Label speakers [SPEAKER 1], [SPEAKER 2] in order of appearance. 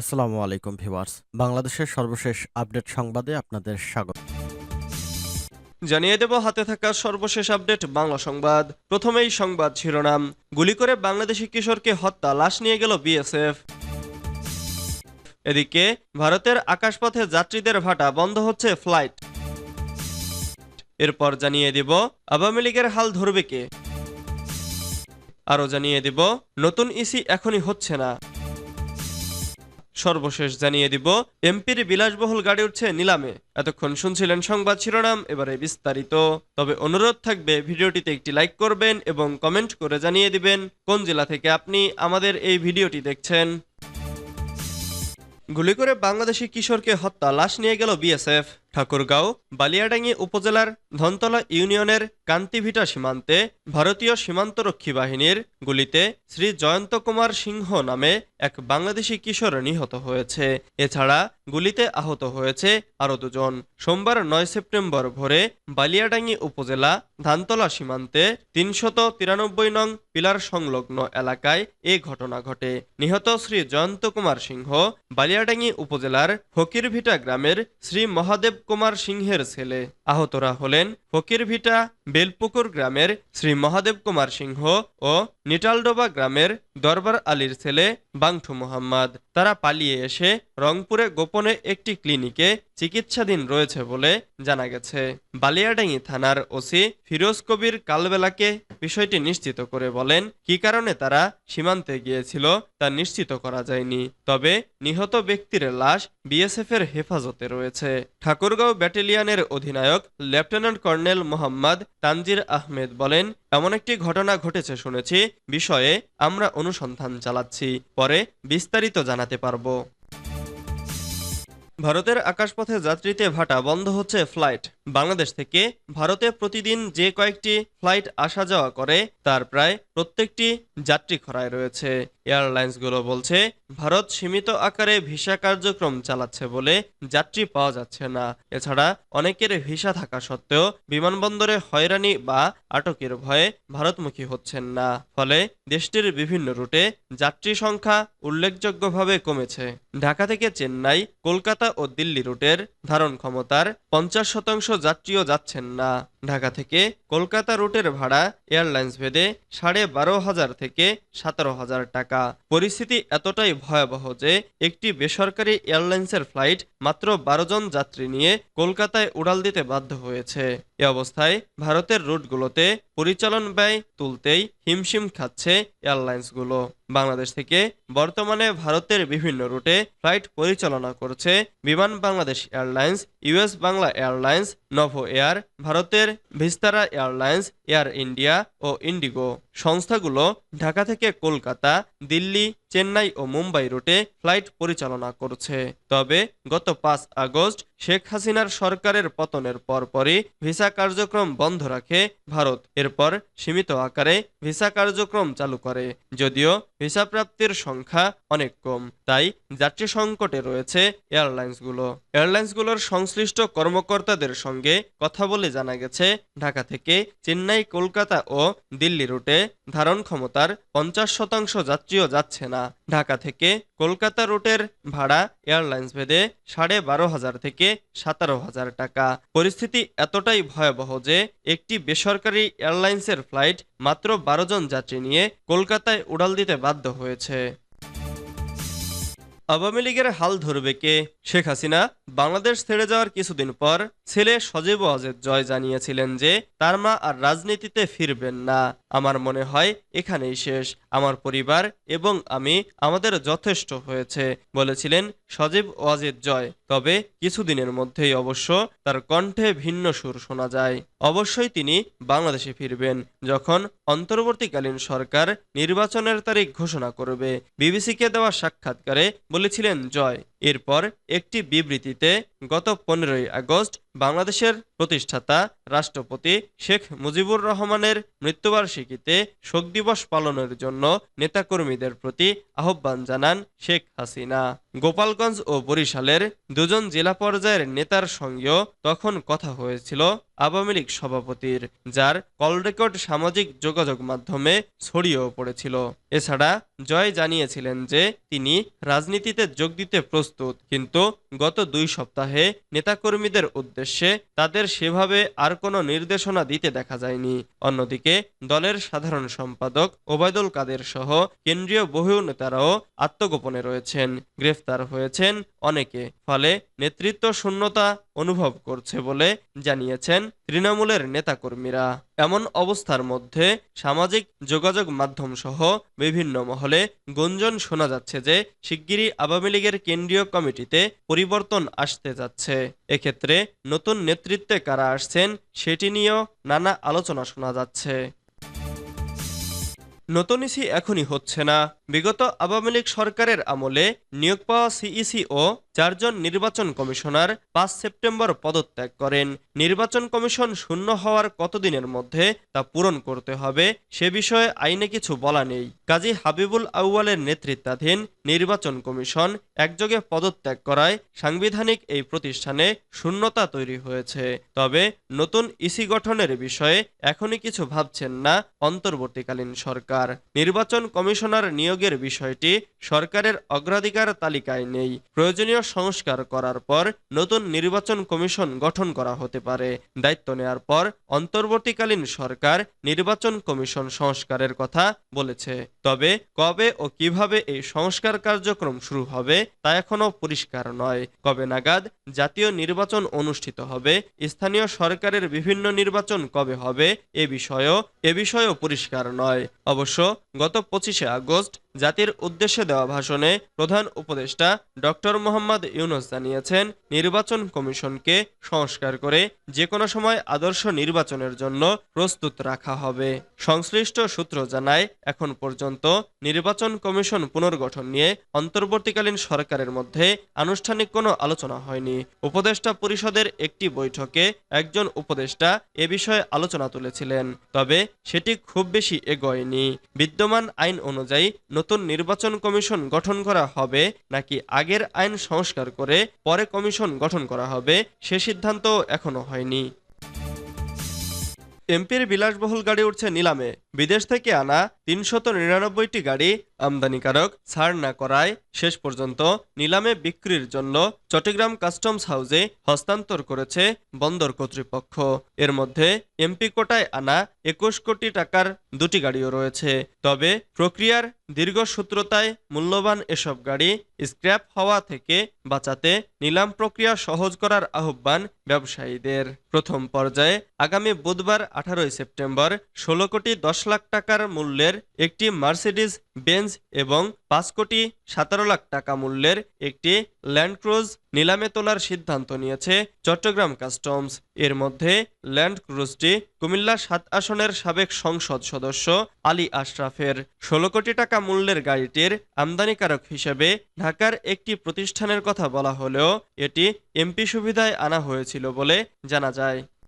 [SPEAKER 1] আসসালামু আলাইকুম, ভিউয়ার্স। বাংলাদেশের সর্বশেষ আপডেট সংবাদে আপনাদের স্বাগত।
[SPEAKER 2] জানিয়ে দেব, হাতে থাকা সর্বশেষ আপডেট, বাংলা সংবাদ। প্রথমেই সংবাদ শিরোনাম। গুলি করে বাংলাদেশি কিশোরকে হত্যা, লাশ নিয়ে গেল বিএসএফ। এদিকে, ভারতের আকাশপথে যাত্রীদের ভাটা, বন্ধ হচ্ছে ফ্লাইট। এরপর জানিয়ে দিব, আওয়ামী লীগের হাল ধরবে কে? আরও জানিয়ে দিব, নতুন ইসি এখনই হচ্ছে না। সর্বশেষ জানিয়ে দিব, এমপির বিলাসবহুল গাড়ি উঠছে নিলামে। এতক্ষণ শুনছিলেন সংবাদ শিরোনাম, এবারে বিস্তারিত। তবে অনুরোধ থাকবে, ভিডিওটিতে একটি লাইক করবেন এবং কমেন্ট করে জানিয়ে দিবেন কোন জেলা থেকে আপনি আমাদের এই ভিডিওটি দেখছেন। গুলি করে বাংলাদেশি কিশোরকে হত্যা, লাশ নিয়ে গেল বিএসএফ। ঠাকুরগাঁও, বালিয়াডাঙ্গি উপজেলার ধনতলা ইউনিয়নের কান্তিভিটা সীমান্তে ভারতীয় সীমান্তরক্ষী বাহিনীর গুলিতে শ্রী জয়ন্ত কুমার সিংহ নামে এক বাংলাদেশি কিশোর নিহত হয়েছে। এছাড়া গুলিতে আহত হয়েছে আরও দুজন। সোমবার নয় সেপ্টেম্বর ভোরে বালিয়াডাঙ্গি উপজেলা ধানতলা সীমান্তে তিনশত তিরানব্বই নং পিলার সংলগ্ন এলাকায় এ ঘটনা ঘটে। নিহত শ্রী জয়ন্ত কুমার সিংহ বালিয়াডাঙ্গি উপজেলার ফকিরভিটা গ্রামের শ্রী মহাদেব কুমার সিংহের ছেলে। আহতরা হলেন ফকিরভিটা বেলপুকুর গ্রামের শ্রী মহাদেব কুমার সিংহ ও নিটালডোবা গ্রামের দরবার আলীর ছেলে বাংঠু মোহাম্মদ। তারা পালিয়ে এসে রংপুরে গোপনে একটি ক্লিনিকে চিকিৎসাধীন রয়েছে বলে জানা গেছে। বালিয়াডাঙ্গি থানার ওসি ফিরোজ কবির কালবেলাকে বিষয়টি নিশ্চিত করে বলেন, কি কারণে তারা সীমান্তে গিয়েছিল তা নিশ্চিত করা যায়নি। তবে নিহত ব্যক্তির লাশ বিএসএফ এর হেফাজতে রয়েছে। ঠাকুরগাঁও ব্যাটালিয়নের অধিনায়ক লেফটেন্যান্ট কর্নেল মোহাম্মদ তানজির আহমেদ বলেন, এমন একটি ঘটনা ঘটেছে শুনেছি, বিষয়ে আমরা অনুসন্ধান চালাচ্ছি, পরে বিস্তারিত জানাতে পারব। ভারতের আকাশপথে যাত্রীতে ভাটা বন্ধ হচ্ছে ফ্লাইট। বাংলাদেশ থেকে ভারতে প্রতিদিন যে কয়েকটি ফ্লাইট আসা যাওয়া করে, তার প্রায় প্রত্যেকটি যাত্রী খরায় রয়েছে। এয়ারলাইন্সগুলো বলছে, ভারত সীমিত আকারে ভিসা কার্যক্রম চালাচ্ছে বলে যাত্রী পাওয়া যাচ্ছে না। এছাড়া অনেকের ভিসা থাকা সত্ত্বেও বিমানবন্দরে হয়রানি বা আটকের ভয়ে ভারতমুখী হচ্ছেন না। ফলে দেশটির বিভিন্ন রুটে যাত্রী সংখ্যা উল্লেখযোগ্যভাবে কমেছে। ঢাকা থেকে চেন্নাই, কলকাতা ও দিল্লি রুটের ধারণ ক্ষমতার পঞ্চাশ শতাংশ যাত্রীও যাচ্ছেন না। ঢাকা থেকে কলকাতা রুটের ভাড়া এয়ারলাইন্স ভেদে সাড়ে বারো হাজার থেকে সতেরো হাজার টাকা। পরিস্থিতি এতটাই ভয়াবহ যে একটি বেসরকারি এয়ারলাইন্সের ফ্লাইট মাত্র বারো জন যাত্রী নিয়ে কলকাতায় উড়াল দিতে বাধ্য হয়েছে। এ অবস্থায় ভারতের রুটগুলোতে পরিচালন ব্যয় তুলতেই হিমশিম খাচ্ছে এয়ারলাইন্সগুলো। বাংলাদেশ থেকে বর্তমানে ভারতের বিভিন্ন রুটে ফ্লাইট পরিচালনা করছে Biman Bangladesh airlines US Bangla airlines, Novo air, ভারতের ভিস্তারা এয়ারলাইন্স এয়ার ইন্ডিয়া ও ইন্ডিগো সংস্থাগুলো ঢাকা থেকে কলকাতা দিল্লি চেন্নাই ও মুম্বাই রুটে ফ্লাইট পরিচালনা করছে। তবে গত পাঁচ আগস্ট শেখ হাসিনার সরকারের পতনের পরপরই ভিসা কার্যক্রম বন্ধ রাখে ভারত। এরপর সীমিত আকারে ভিসা কার্যক্রম চালু করে, যদিও ভিসা প্রাপ্তির সংখ্যা অনেক কম। তাই যাত্রী সংকটে রয়েছে এয়ারলাইন্সগুলো। এয়ারলাইন্সগুলোর সংশ্লিষ্ট কর্মকর্তাদের সঙ্গে কথা বলে জানা গেছে, ঢাকা থেকে চেন্নাই, কলকাতা ও দিল্লি রুটে ধারণ ক্ষমতার পঞ্চাশ শতাংশ যাত্রীও যাচ্ছে না। ঢাকা থেকে কলকাতা রুটের ভাড়া এয়ারলাইন্স ভেদে সাড়ে বারো হাজার থেকে সতেরো হাজার টাকা। পরিস্থিতি এতটাই ভয়াবহ যে একটি বেসরকারি এয়ারলাইন্সের ফ্লাইট মাত্র বারো জন যাত্রী নিয়ে কলকাতায় উড়াল দিতে বাধ্য হয়েছে। আওয়ামী লীগের হাল ধরবে কে? শেখ হাসিনা বাংলাদেশ ছেড়ে যাওয়ার কিছুদিন পর ছেলে সজীব ওয়াজেদ জয় জানিয়েছিলেন যে, তার মা আর রাজনীতিতে ফিরবেন না। আমার মনে হয় এখানেই শেষ। আমার পরিবার এবং আমি আমাদের যথেষ্ট হয়েছে, বলেছিলেন সজীব ওয়াজেদ জয়। তবে কিছুদিনের মধ্যেই অবশ্য তার কণ্ঠে ভিন্ন সুর শোনা যায়। অবশ্যই তিনি বাংলাদেশে ফিরবেন যখন অন্তর্বর্তীকালীন সরকার নির্বাচনের তারিখ ঘোষণা করবে। বিবিসিকে দেওয়া সাক্ষাৎকারে বলেছিলেন জয়। এরপর একটি বিবৃতিতে গত পনেরোই আগস্ট বাংলাদেশের প্রতিষ্ঠাতা রাষ্ট্রপতি শেখ মুজিবুর রহমানের মৃত্যুবার্ষিকীতে শোক দিবস পালনের জন্য নেতাকর্মীদের প্রতি আহ্বান জানান শেখ হাসিনা। গোপালগঞ্জ ও বরিশালের দুজন জেলা পর্যায়ের নেতার সঙ্গেও তখন কথা হয়েছিল আওয়ামী লীগ সভাপতির, যার কল রেকর্ড সামাজিক যোগাযোগ মাধ্যমে ছড়িয়েও পড়েছিল। এছাড়া জয় জানিয়েছিলেন যে তিনি রাজনীতিতে যোগ দিতে প্রস্তুত, কিন্তু গত দুই সপ্তাহে নেতাকর্মীদের উদ্দেশ্যে তাদের সেভাবে আর কোনো নির্দেশনা দিতে দেখা যায়নি। অন্যদিকে, দলের সাধারণ সম্পাদক ওবায়দুল কাদের সহ কেন্দ্রীয় বহু নেতারাও আত্মগোপনে রয়েছেন। গ্রেফতার হয়েছেন অনেকে, ফলে নেতৃত্ব শূন্যতা অনুভব করছে বলে জানিয়েছেন তৃণমূলের নেতাকর্মীরা এমন অবস্থার মধ্যে সামাজিক যোগাযোগ মাধ্যম সহ বিভিন্ন মহলে গুঞ্জন শোনা যাচ্ছে যে শিগগিরই আওয়ামী লীগের কেন্দ্রীয় কমিটিতে পরিবর্তন আসতে যাচ্ছে। এক্ষেত্রে নতুন নেতৃত্বে কারা আসছেন সেটি নিয়েও নানা আলোচনা শোনা যাচ্ছে। নতুন ইসি এখনই হচ্ছে না। বিগত আওয়ামী লীগ সরকারের আমলে নিয়োগ পাওয়া সিইসি ও চারজন নির্বাচন কমিশনার পাঁচ সেপ্টেম্বর পদত্যাগ করেন। নির্বাচন কমিশন শূন্য হওয়ার কতদিনের মধ্যে তা পূরণ করতে হবে সে বিষয়ে আইনে কিছু বলা নেই। কাজী হাবিবুল আউয়ালের নেতৃত্বাধীন নির্বাচন কমিশন একযোগে পদত্যাগ করায় সাংবিধানিক এই প্রতিষ্ঠানে শূন্যতা তৈরি হয়েছে। তবে নতুন ইসি গঠনের বিষয়ে এখনই কিছু ভাবছেন না অন্তর্বর্তীকালীন সরকার। নির্বাচন কমিশনার নিয়োগের বিষয়টি সরকারের অগ্রাধিকার তালিকায় নেই। প্রয়োজনীয় সংস্কার করার পর নতুন নির্বাচন কমিশন গঠন করা হতে পারে। দায়িত্ব নেয়ার পর অন্তর্বর্তীকালীন সরকার নির্বাচন কমিশন সংস্কারের কথা বলেছে। তবে কবে ও কীভাবে এই সংস্কার কার্যক্রম শুরু হবে তা এখনও পরিষ্কার নয়। কবে নাগাদ জাতীয় নির্বাচন অনুষ্ঠিত হবে, স্থানীয় সরকারের বিভিন্ন নির্বাচন কবে হবে এ বিষয়েও এ বিষয়েও পরিষ্কার নয়। অবশ্য গত পঁচিশে আগস্ট জাতির উদ্দেশ্যে দেওয়া ভাষণে প্রধান উপদেষ্টা ডক্টর মোহাম্মদ ইউনুস জানিয়েছেন, নির্বাচন কমিশনকে সংস্কার করে যে কোনো সময় আদর্শ নির্বাচনের জন্য প্রস্তুত রাখা হবে। সংশ্লিষ্ট সূত্র জানায়, এখন পর্যন্ত নির্বাচন কমিশন পুনর্গঠন নিয়ে অন্তর্বর্তীকালীন সরকারের মধ্যে আনুষ্ঠানিক কোনো আলোচনা হয়নি। উপদেষ্টা পরিষদের একটি বৈঠকে একজন উপদেষ্টা এ বিষয়ে আলোচনা তুলেছিলেন, তবে সেটি খুব বেশি এগোয়নি। বিদ্যমান আইন অনুযায়ী নতুন নির্বাচন কমিশন গঠন করা হবে নাকি আগের আইন সংস্কার করে পরে কমিশন গঠন করা হবে, সে সিদ্ধান্ত এখনও হয়নি। এমপির বিলাসবহুল গাড়ি উঠছে নিলামে। বিদেশ থেকে আনা তিনশত নিরানব্বইটি গাড়ি আমদানিকারক ছাড় না করায় শেষ পর্যন্ত নিলামে বিক্রির জন্য চট্টগ্রাম কাস্টমস হাউসে হস্তান্তর করেছে বন্দর কর্তৃপক্ষ। এর মধ্যে এমপি কোটায় আনা একুশ কোটি টাকার দুটি গাড়িও রয়েছে। তবে প্রক্রিয়ার দীর্ঘসূত্রতায় মূল্যবান এসব গাড়ি স্ক্র্যাপ হওয়া থেকে বাঁচাতে নিলাম প্রক্রিয়া সহজ করার আহ্বান ব্যবসায়ীদের। প্রথম পর্যায়ে আগামী বুধবার আঠারোই সেপ্টেম্বর ষোলো কোটি দশ লাখ টাকার মূল্যের একটি মার্সিডিজ বেঞ্জ এবং পাঁচ কোটি সতেরো লাখ টাকা মূল্যের একটি ল্যান্ড ক্রুজ নিলামে তোলার সিদ্ধান্ত নিয়েছে চট্টগ্রাম কাস্টমস। এর মধ্যে ল্যান্ড ক্রুজটি কুমিল্লা সাত আসনের সাবেক সংসদ সদস্য আলী আশরাফের। ষোলো কোটি টাকা মূল্যের গাড়িটির আমদানিকারক হিসেবে ঢাকার একটি প্রতিষ্ঠানের কথা বলা হলেও এটি এমপি সুবিধায় আনা হয়েছিল বলে জানা যায়।